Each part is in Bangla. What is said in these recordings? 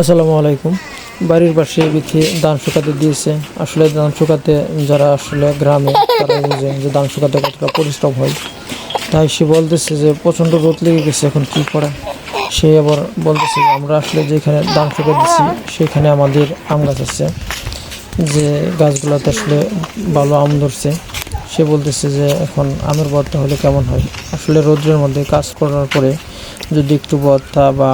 আসসালামু আলাইকুম। বাড়ির পাশে বিথি ধান শুকাতে দিয়েছে। আসলে ধান শুকাতে যারা আসলে গ্রামে, তারা বুঝে যে ধান শুকাতে কতটা পরিশ্রম হয়। তাই সে বলতেছে যে প্রচণ্ড রোদ লেগে গেছে, এখন কি করা? সে আবার বলতেছে আমরা আসলে যেখানে ধান শুকা দিচ্ছি সেখানে আমাদের আম গাছ আছে। যে গাছগুলোতে আসলে ভালো আম ধরছে। সে বলতেছে যে এখন আমের বর্তা হলে কেমন হয়? আসলে রোদ্রের মধ্যে কাজ করার পরে যদি একটু বর্তা বা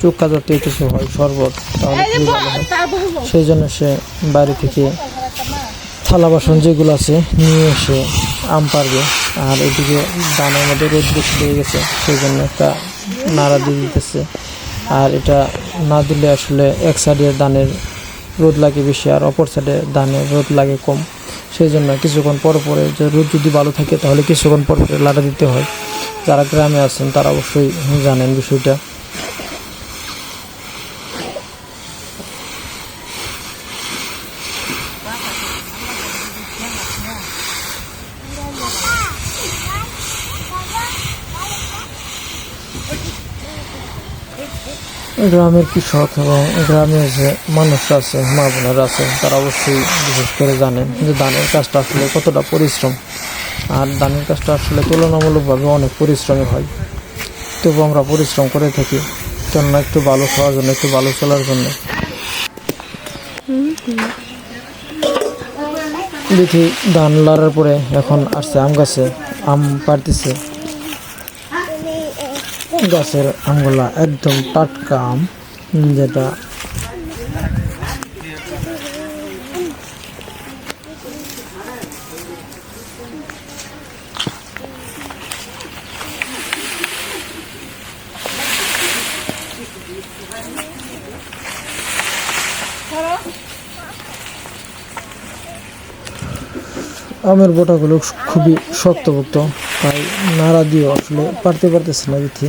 চুক্কা জাতীয় কিছু হয় শরবত তাহলে খুবই ভালো। হয় সেই জন্য সে বাড়ি থেকে থালা বাসন যেগুলো আছে নিয়ে এসে আম পারবে আর এদিকে দানের মধ্যে রোদ বেশি লেগে গেছে সেই জন্য একটা নাড়া দিয়ে দিতেছে। আর এটা না দিলে আসলে এক সাইডে ধানের রোদ লাগে বেশি আর অপর সাইডে ধানের রোদ লাগে কম। সেই জন্য কিছুক্ষণ পর পরে যে রোদ যদি ভালো থাকে তাহলে কিছুক্ষণ পর পরে লাড়া দিতে হয়। যারা গ্রামে আছেন তারা অবশ্যই জানেন বিষয়টা। গ্রামের কৃষক এবং গ্রামের যে মানুষ আছে, মা বোনেরা আছে, তারা অবশ্যই বিশেষ করে জানেন যে ধানের কাজটা আসলে কতটা পরিশ্রম। আর ধানের কাজটা আসলে তুলনামূলকভাবে অনেক পরিশ্রমী হয়। তবু আমরা পরিশ্রম করে থাকি, কেননা একটু ভালো খাওয়ার জন্য, একটু ভালো চলার জন্য। দেখি ধান লাড়ার পরে এখন আসছে আম গাছে, আম পাড়তেছে। গাছের আমগুলা একদম টাটকা আম, যেটা আমের বোটাগুলো খুবই শক্তপোক্ত তাই নাড়া দিয়ে আসলে পারতে পারতেছে না বিথি।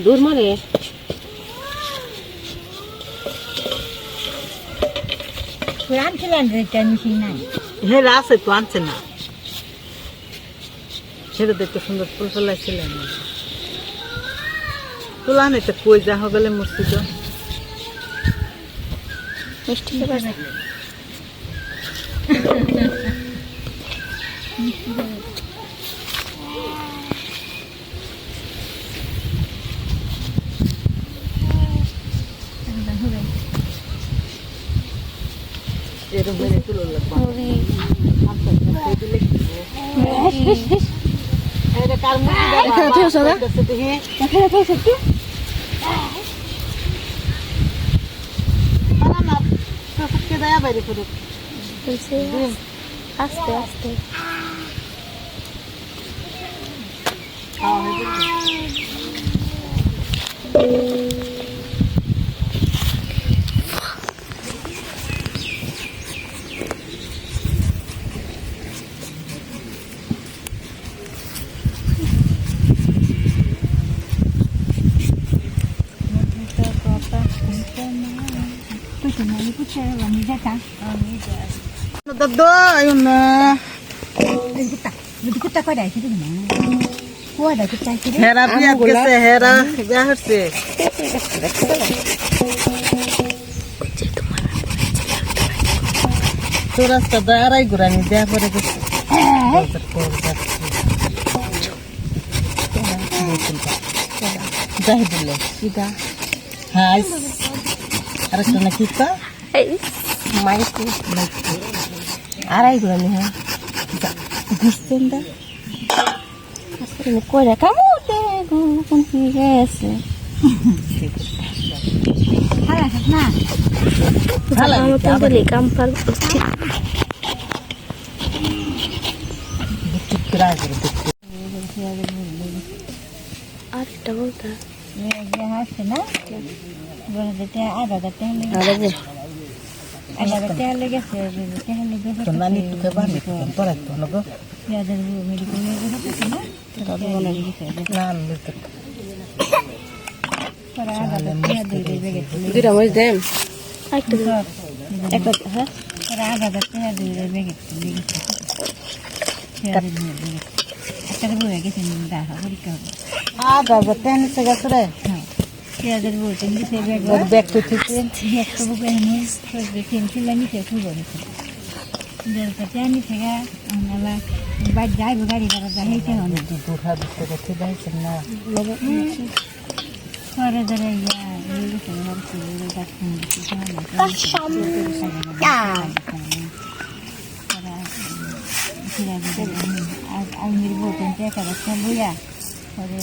দূর মারে নাই হ্যাঁ তো, আনছে না। সেটা দেখতে সুন্দর ফুল কই যা গেলে তো মিষ্টি এরকম মেরে তুলো লাগবে এটা কার মূর্তি দেখি দেয়া বাইরে করুক আস্তে আস্তে। খাওয়া হয়ে দাদা ayun na কুত্তা কয়টা আছে না কুয়াটা কুত্তা আছে হেরা বিয়া গেছে হেরা বিয়া হচ্ছে তো রাস্তা দাঁড়াই ঘুরানি দেয়া করে গেছে। যাই দিলে কিটা হাই। আরেকটা না কি তো মাইকে আড়াই গুলো নি হ্যাঁ বুঝতেন দা আসলে কয়টা কামড়তে কোন কি গেছে না ফালাই দুইটা মরিচ দিন। একটা হ্যাঁ আধা টাকা দিয়ে লেগেছে একটা বই গেছে আধা হাজার টাকা হ্যাঁ পেঁয়াজের বইটা নিচে ব্যাগ ওর ব্যাগ তো ঠিক একটা বুক এনে তিন কিলো নিচে খুব গেছে দেড়টা নিচে গা আমরা বাইর যাইব গাড়ি ভাড়া যাই হেঁটে হলো দুটা দিতে গেছে না পরে ধরে এই গেছে ঘর থেকে ডাক্তার আলমির বলতেন বইয়া পরে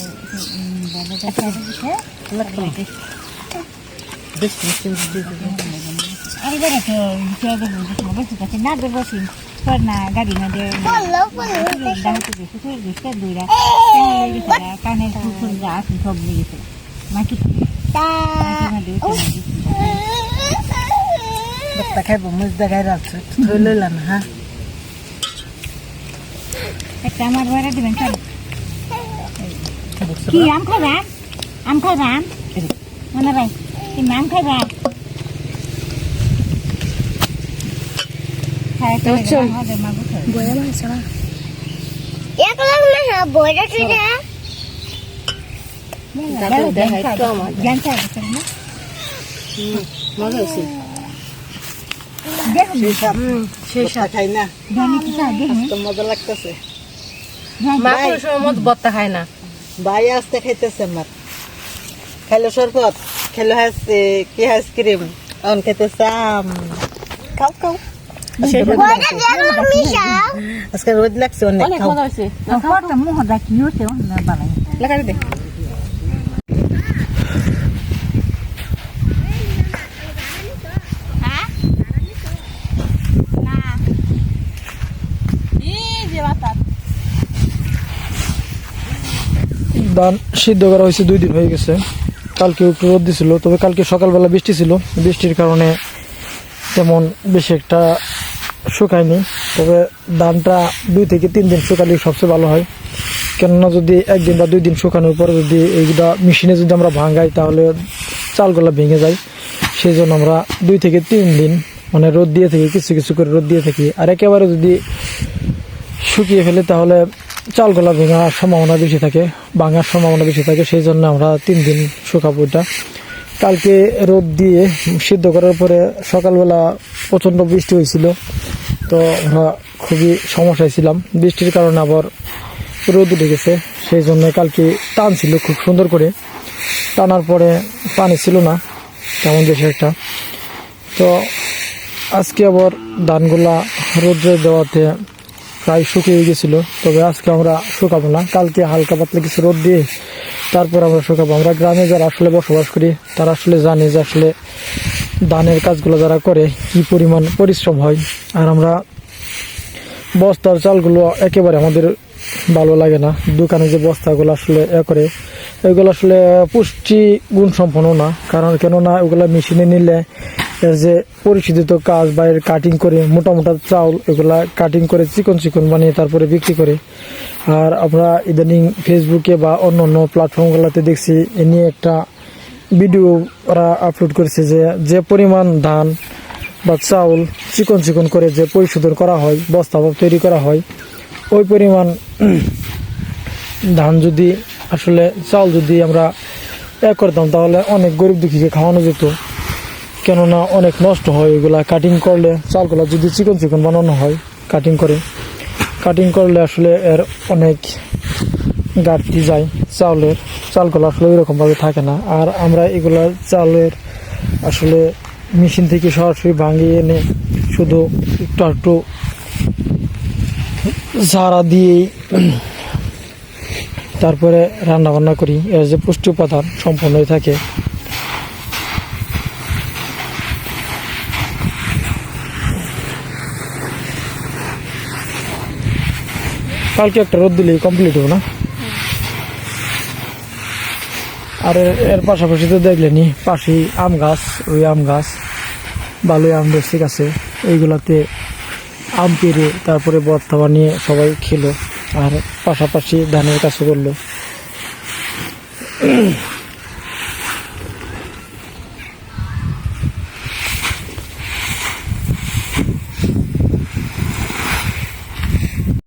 না দে বসি পর না গাড়ি না দে ডাকতে গেছে তো গেছে দুইরা কানের ফুল যা আছে সব লেগেছে মাটি একটা খাইব মুজ দেখাই রাখছে ধরে লইলাম হ্যাঁ একটা আমার বাড়া দিবেন কি আম খাইবা আম খাইবা? মনে রাখ তুমি আম খাইবা? তো মজা লাগতেছে মা কোনো সময় মত বত্তা খায় না। ভাই। আসতে খাইতেছে আমার খেলো শরবত খেলো হাস কি আইসক্রিম অন খাইতেছে আম খাও খাও। আজকে রোদ লাগছে। অনেক মুহ লাগাই দে। ধান সিদ্ধ করা হয়েছে দুই দিন হয়ে গেছে। কালকে একটু রোদ দিছিল, তবে কালকে সকালবেলা বৃষ্টি ছিল। বৃষ্টির কারণে তেমন বেশি একটা শুকায়নি। তবে ধানটা দুই থেকে তিন দিন শুকালে সবচেয়ে ভালো হয়। কেননা যদি একদিন বা দুই দিন শুকানোর পরে যদি এইগুলা মেশিনে যদি আমরা ভাঙাই, তাহলে চালগুলো ভেঙে যায়। সেই জন্য আমরা দুই থেকে তিন দিন মানে রোদ দিয়ে থাকি, কিছু কিছু করে রোদ দিয়ে থাকি। আর একেবারে যদি শুকিয়ে ফেলে, তাহলে চালগুলা ভেঙার সম্ভাবনা বেশি থাকে, ভাঙার সম্ভাবনা বেশি থাকে, সেই জন্য আমরা তিন দিন শুকাবো এটা। কালকে রোদ দিয়ে সিদ্ধ করার পরে সকালবেলা প্রচণ্ড বৃষ্টি হয়েছিল, তো আমরা খুবই সমস্যায় ছিলাম। বৃষ্টির কারণে আবার রোদ উঠে গেছে, সেই জন্য কালকে টান ছিল খুব সুন্দর করে। টানার পরে পানি ছিল না তেমন বেশি একটা তো আজকে আবার ধানগুলা রোদ্রে দেওয়াতে প্রায় শুকিয়ে গেছিল। তবে আজকে আমরা শুকাবো না। কালকে হালকা পাতলা কিছু রোদ দিয়ে তারপর আমরা শুকাবো। আমরা গ্রামে যারা আসলে বসবাস করি, তারা আসলে জানে যে আসলে ধানের কাজগুলো যারা করে, কি পরিমাণ পরিশ্রম হয়। আর আমরা বস্তার চালগুলো একেবারে আমাদের ভালো লাগে না। দোকানে যে বস্তাগুলো আসলে এ করে, এগুলো আসলে পুষ্টি গুণ সম্পন্ন না। কারণ কেননা ওগুলো মেশিনে নিলে যে পরিশোধিত কাজ বা এর কাটিং করে মোটা মোটা চাউল এগুলা কাটিং করে চিকন চিকন বানিয়ে তারপরে বিক্রি করে। আর আমরা ইদানিং ফেসবুকে বা অন্য অন্য প্ল্যাটফর্মগুলোতে দেখছি, এ নিয়ে একটা ভিডিও ওরা আপলোড করেছে যে যে পরিমাণ ধান বা চাউল চিকন চিকন করে যে পরিশোধন করা হয়, বস্তা বা তৈরি করা হয়, ওই পরিমাণ ধান যদি আসলে চাউল যদি আমরা এ করতাম তাহলে অনেক গরিব দুঃখীকে খাওয়ানো যেত। কেননা অনেক নষ্ট হয় এগুলা কাটিং করলে চালগুলো যদি চিকন চিকন বানানো হয় কাটিং করে। কাটিং করলে আসলে এর অনেক ঘাটতি যায় চাউলের। চালগুলো আসলে ওইরকমভাবে থাকে না। আর আমরা এগুলা চালের আসলে মেশিন থেকে সরাসরি ভাঙিয়ে এনে শুধু একটু একটু ঝাড়া দিয়েই তারপরে রান্না বান্না করি। এর যে পুষ্টি উপাদান সম্পূর্ণই থাকে। কালকে একটা রোদ দিলেই কমপ্লিট হবে না। আর এর- পাশাপাশি তো দেখলেনি পাশে আম গাছ, ওই আম গাছ ভালোই আম বেশি গাছে, এইগুলাতে আম পেরে তারপরে বর্তা বানিয়ে সবাই খেলো, আর পাশাপাশি ধানের কাছে করল।